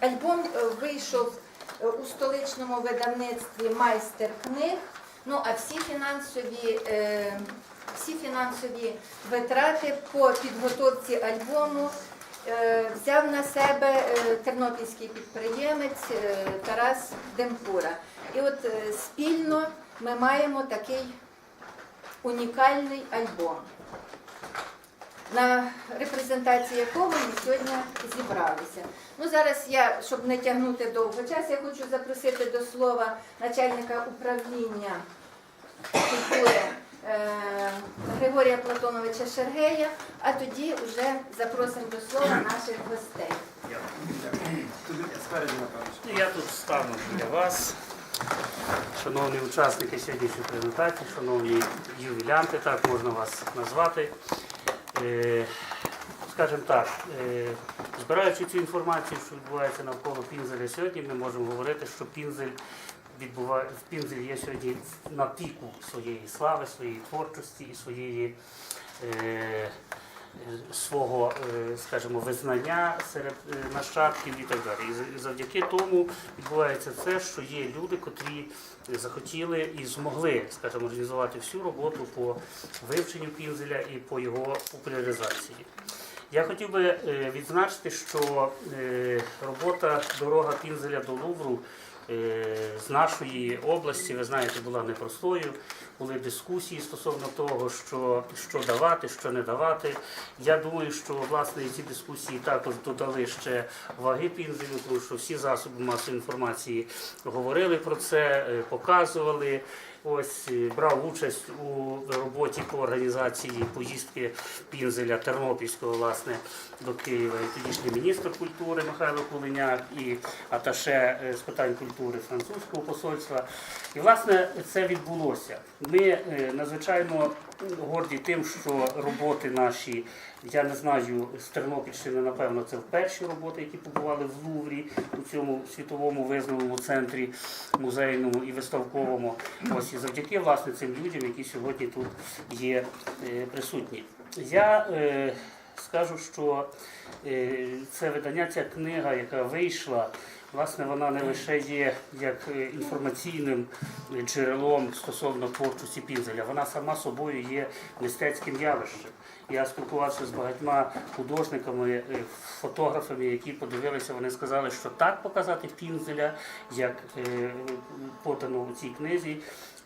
Альбом е, вийшов е, у столичному видавництві майстер книг. Ну а всі фінансові, е, всі фінансові витрати по підготовці альбому е, взяв на себе е, тернопільський підприємець е, Тарас Демпура. І от е, спільно ми маємо такий унікальний альбом на репрезентації якого ми сьогодні зібралися. Ну зараз я, щоб не тягнути довго час, я хочу запросити до слова начальника управління культури е, Григорія Платоновича Шергея, а тоді вже запросимо до слова наших гостей. Ну, Я тут стану для вас, шановні учасники сьогоднішньої презентації, шановні ювілянти, так можна вас назвати. Е, Скажімо так, е, збираючи цю інформацію, що відбувається навколо Пінзеля сьогодні, ми можемо говорити, що Пінзель відбуває Пінзель є сьогодні на піку своєї слави, своєї творчості і своєї. Е, свого, е, скажімо, визнання серед е, нащадків і так далі. І завдяки тому відбувається це, що є люди, котрі захотіли і змогли, скажімо, організувати всю роботу по вивченню пінзеля і по його популяризації. Я хотів би е, відзначити, що е, робота дорога пінзеля до Лувру е, з нашої області, ви знаєте, була непростою. Були дискусії стосовно того, що, що давати, що не давати. Я думаю, що власне ці дискусії також додали ще ваги пінзелю, тому що всі засоби масової інформації говорили про це, показували. Ось е, брав участь у роботі по організації поїздки Пінзеля Тернопільського власне до Києва і тодішній міністр культури Михайло Кулиняк і аташе е, з питань культури французького посольства. І власне це відбулося. Ми е, надзвичайно горді тим, що роботи наші, я не знаю, з Тернопільщини, напевно, це перші роботи, які побували в Луврі у цьому світовому визнаному центрі музейному і виставковому. Ось завдяки власне цим людям, які сьогодні тут є е, присутні. Я е, скажу, що е, це видання, ця книга, яка вийшла. Власне, вона не лише є як е, інформаційним джерелом стосовно творчості Пінзеля, вона сама собою є мистецьким явищем. Я спілкувався з багатьма художниками, е, фотографами, які подивилися, вони сказали, що так показати Пінзеля, як е, подано у цій книзі.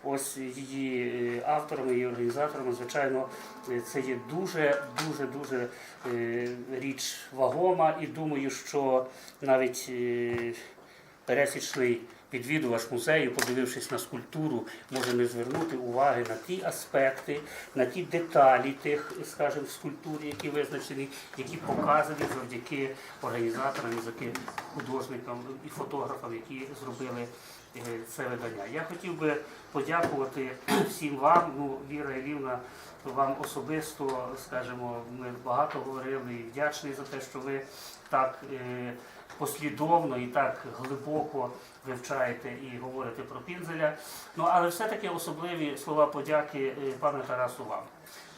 Ось її авторами і організаторами, звичайно, це є дуже, дуже, дуже річ вагома, і думаю, що навіть пересічний відвідувач музею, подивившись на скульптуру, може не звернути уваги на ті аспекти, на ті деталі тих, скажімо, скульптур, які визначені, які показані завдяки організаторам, завдяки художникам і фотографам, які зробили це видання. Я хотів би подякувати всім вам, ну, Віра Ілівна, вам особисто, скажімо, ми багато говорили і вдячний за те, що ви так е, послідовно і так глибоко вивчаєте і говорите про Пінзеля. Ну, але все-таки особливі слова подяки е, пане Тарасу вам.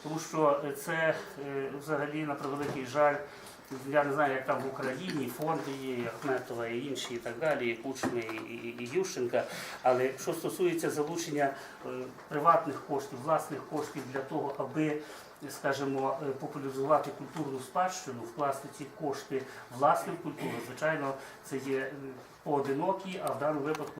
Тому що е, це е, взагалі на превеликий жаль. Я не знаю, як там в Україні фонди є, Ахметова і інші, і так далі, і Кучми, і, і, Ющенка. Але що стосується залучення е, приватних коштів, власних коштів для того, аби скажімо, е, популяризувати культурну спадщину, вкласти ці кошти власне в культуру, звичайно, це є поодинокі, а в даному випадку